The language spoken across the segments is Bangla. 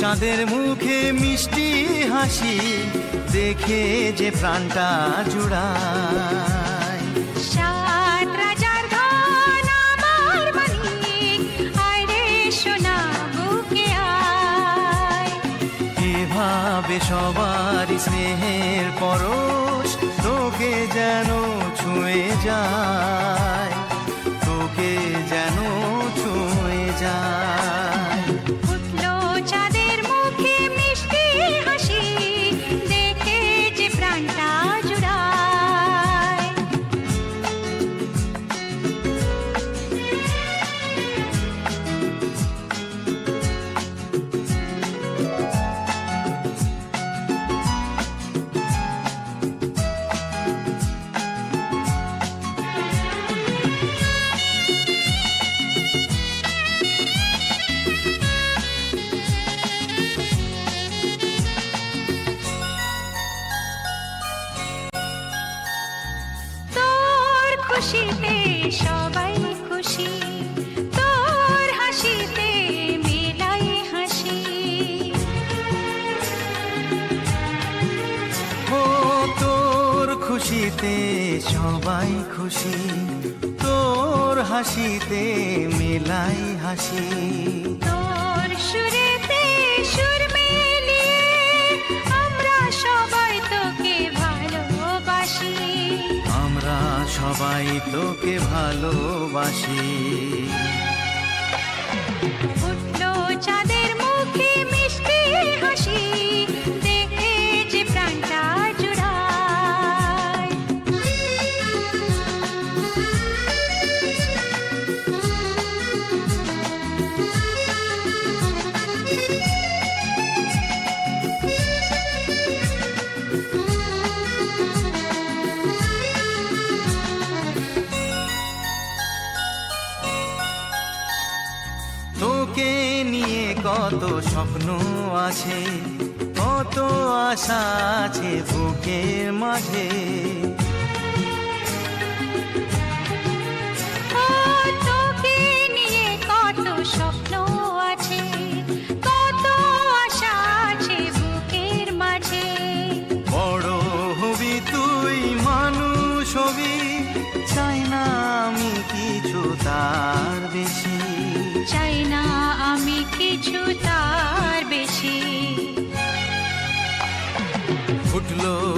চাঁদের মুখে মিষ্টি হাসি দেখে যে প্রাণটা জুড়ায়। আয় এভাবে সবার স্নেহের পরশ তোকে যেন ছুঁয়ে যায়। সবাই খুশি। তোর হাসিতে মেলাই হাসি। ও তোর খুশিতে সবাই খুশি। তোর হাসিতে মেলাই হাসি। তোর সুরেতে সুর মিলিয়ে সবাই তোকে ভালোবাসি। কত স্বপ্ন আছে কত আশা আছে বুকের মাঝে।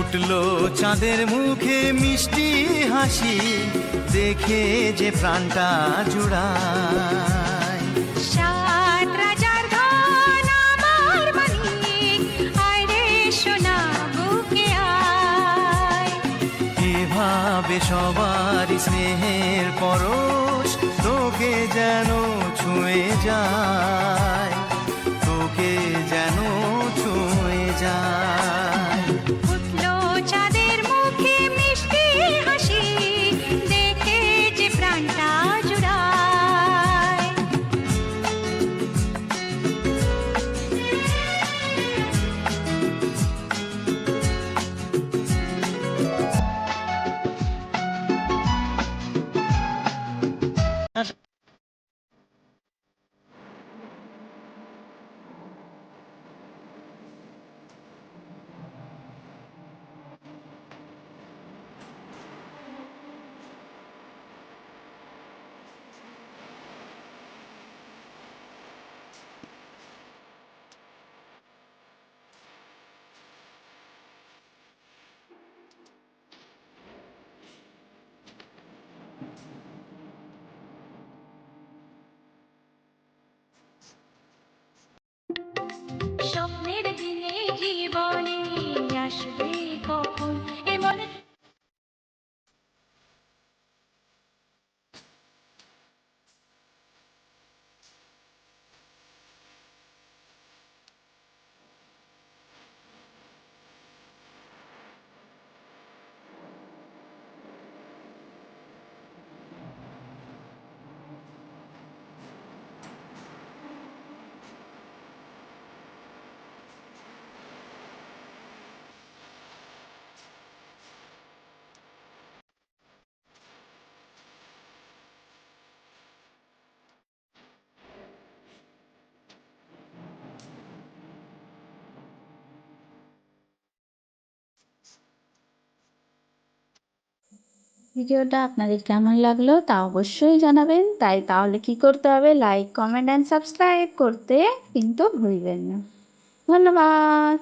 ফুটলো চাঁদের মুখে মিষ্টি হাসি দেখে যে প্রাণটা জুড়ায়। আয় এভাবে সবার স্নেহের পরশ তোকে যেন ছুঁয়ে যায়। nos স্বপ্নের দিনে জীবনে আসবে কখন? এমন ভিডিওটা আপনাদের কেমন লাগল তা অবশ্যই জানাবেন। তাই তাহলে কি করতে হবে? লাইক কমেন্ট অ্যান্ড সাবস্ক্রাইব করতে কিন্তু ভুলবেন না। ধন্যবাদ।